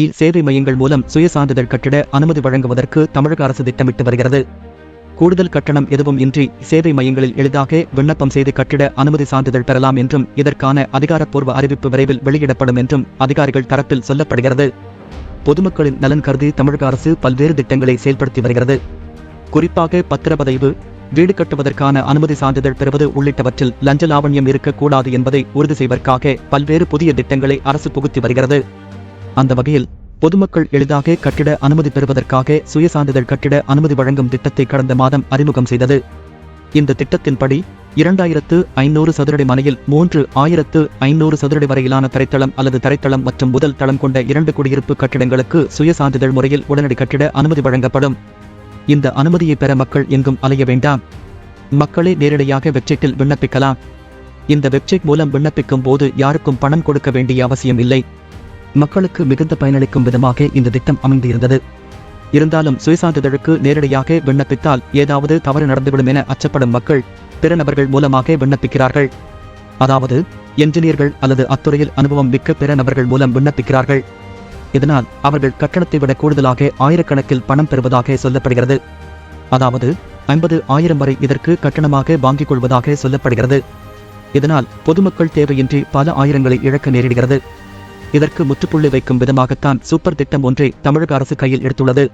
இ சேவை மையங்கள் மூலம் சுயசான்றிதழ் கட்டிட அனுமதி வழங்குவதற்கு தமிழக அரசு திட்டமிட்டு வருகிறது. கூடுதல் கட்டணம் எதுவும் இன்றி சேவை மையங்களில் எளிதாக விண்ணப்பம் செய்து கட்டிட அனுமதி சான்றிதழ் பெறலாம் என்றும் இதற்கான அதிகாரப்பூர்வ அறிவிப்பு விரைவில் வெளியிடப்படும் என்றும் அதிகாரிகள் தரப்பில் சொல்லப்படுகிறது. பொதுமக்களின் நலன் கருதி தமிழக அரசு பல்வேறு திட்டங்களை செயல்படுத்தி வருகிறது. குறிப்பாக பத்திரப்பதிவு வீடு கட்டுவதற்கான அனுமதி சான்றிதழ் பெறுவது உள்ளிட்டவற்றில் லஞ்ச லாவண்யம் இருக்கக்கூடாது என்பதை உறுதி செய்வதற்காக பல்வேறு புதிய திட்டங்களை அரசு புகுத்தி வருகிறது. அந்த வகையில் பொதுமக்கள் எளிதாக கட்டிட அனுமதி பெறுவதற்காக சுயசான்றிதழ் கட்டிட அனுமதி வழங்கும் திட்டத்தை கடந்த மாதம் அறிமுகம் செய்தது. இந்த திட்டத்தின்படி இரண்டாயிரத்து ஐநூறு சதுரடி மனையில் மூன்று ஆயிரத்து ஐநூறு சதுரடி வரையிலான தரைத்தளம் அல்லது தரைத்தளம் மற்றும் முதல் தளம் கொண்ட இரண்டு குடியிருப்பு கட்டிடங்களுக்கு சுயசான்றிதழ் முறையில் உடனடி கட்டிட அனுமதி வழங்கப்படும். இந்த அனுமதியை பெற மக்கள் எங்கும் அலைய வேண்டாம். மக்களே நேரடியாக வெப்சைட்டில் விண்ணப்பிக்கலாம். இந்த வெப்சைட் மூலம் விண்ணப்பிக்கும் போது யாருக்கும் பணம் கொடுக்க வேண்டிய அவசியம் இல்லை. மக்களுக்கு மிகுந்த பயனளிக்கும் விதமாக இந்த திட்டம் அமைந்திருந்தது. இருந்தாலும் சுயசான்றிதழுக்கு நேரடியாக விண்ணப்பித்தால் ஏதாவது தவறு நடந்துவிடும் என அச்சப்படும் மக்கள் பிற நபர்கள் மூலமாக விண்ணப்பிக்கிறார்கள். அதாவது என்ஜினியர்கள் அல்லது அத்துறையில் அனுபவம் மிக்க பிற நபர்கள் மூலம் விண்ணப்பிக்கிறார்கள். இதனால் அவர்கள் கட்டணத்தை விட கூடுதலாக ஆயிரக்கணக்கில் பணம் பெறுவதாக சொல்லப்படுகிறது. அதாவது ஐம்பது ஆயிரம் வரை இதற்கு கட்டணமாக வாங்கிக் கொள்வதாக சொல்லப்படுகிறது. இதனால் பொதுமக்கள் தேவையின்றி பல ஆயிரங்களை இழக்க நேரிடுகிறது. இதற்கு முற்றுப்புள்ளி வைக்கும் விதமாகத்தான் சூப்பர் திட்டம் ஒன்றை தமிழக அரசு கையில் எடுத்துள்ளது.